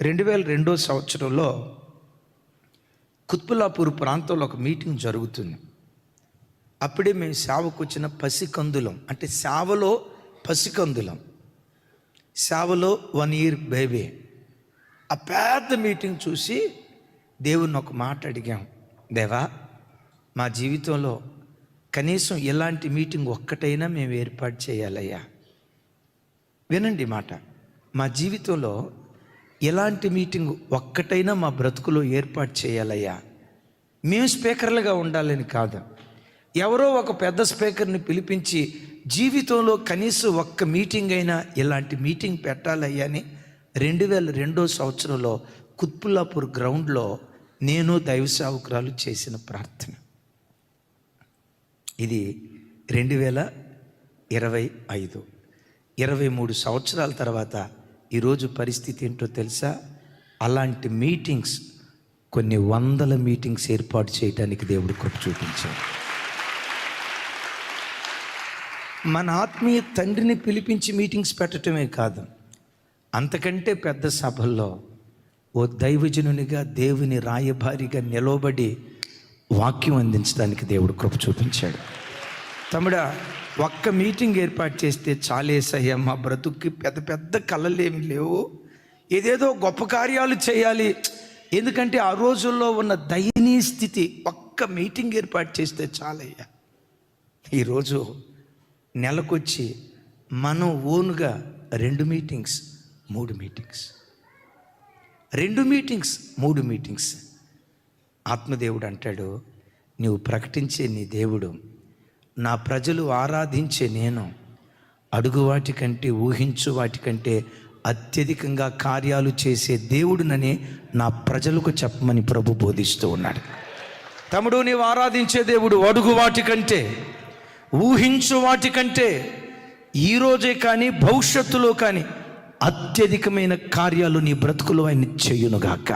రెండు వేల రెండో సంవత్సరంలో కుత్బులాపూర్ ప్రాంతంలో ఒక మీటింగ్ జరుగుతుంది. అప్పుడే మేము సేవకు వచ్చిన పసికందులం అంటే సేవలో పసికందులం. సేవలో వన్ ఇయర్ బేబీ. ఆ పెద్ద మీటింగ్ చూసి దేవుని ఒక మాట అడిగాం. దేవా మా జీవితంలో కనీసం ఇలాంటి మీటింగ్ ఒక్కటైనా మేము ఏర్పాటు చేయాలయ్యా. వినండి మాట. మా జీవితంలో ఎలాంటి మీటింగ్ ఒక్కటైనా మా బ్రతుకులో ఏర్పాటు చేయాలయ్యా. మేము స్పీకర్లుగా ఉండాలని కాదు. ఎవరో ఒక పెద్ద స్పీకర్ని పిలిపించి జీవితంలో కనీసం ఒక్క మీటింగ్ అయినా ఇలాంటి మీటింగ్ పెట్టాలయ్యా అని రెండు వేల రెండో సంవత్సరంలో కుత్పుల్లాపూర్ గ్రౌండ్లో నేను దైవ సేవకురాలు చేసిన ప్రార్థన. ఇది రెండు వేల ఇరవై ఐదు. ఇరవై మూడు సంవత్సరాల తర్వాత ఈరోజు పరిస్థితి ఏంటో తెలుసా? అలాంటి మీటింగ్స్ కొన్ని వందల మీటింగ్స్ ఏర్పాటు చేయడానికి దేవుడు కృప చూపించాడు. మన ఆత్మీయ తండ్రిని పిలిపించి మీటింగ్స్ పెట్టడమే కాదు అంతకంటే పెద్ద సభల్లో ఓ దైవజనునిగా దేవుని రాయభారిగా నిలవబడి వాక్యం అందించడానికి దేవుడు కృప చూపించాడు. తమ్ముడా ఒక్క మీటింగ్ ఏర్పాటు చేస్తే చాలేసయ్యా మా బ్రతుక్కి పెద్ద పెద్ద కళలేమి లేవు. ఏదేదో గొప్ప కార్యాలు చేయాలి. ఎందుకంటే ఆ రోజుల్లో ఉన్న దయనీయ స్థితి ఒక్క మీటింగ్ ఏర్పాటు చేస్తే చాలయ్యా. ఈరోజు నెలకొచ్చి మనం ఓన్గా రెండు మీటింగ్స్ మూడు మీటింగ్స్. రెండు మీటింగ్స్ మూడు మీటింగ్స్. ఆత్మదేవుడు అంటాడు నువ్వు ప్రకటించే నీ దేవుడు నా ప్రజలు ఆరాధించే నేను అడుగు వాటికంటే ఊహించు వాటికంటే అత్యధికంగా కార్యాలు చేసే దేవుడునని నా ప్రజలకు చెప్పమని ప్రభు బోధిస్తూ ఉన్నాడు. తమ్ముడు నీవు ఆరాధించే దేవుడు అడుగు వాటికంటే ఊహించు వాటికంటే ఈరోజే కానీ భవిష్యత్తులో కానీ అత్యధికమైన కార్యాలు నీ బ్రతుకులో ఆయన చెయ్యునుగాక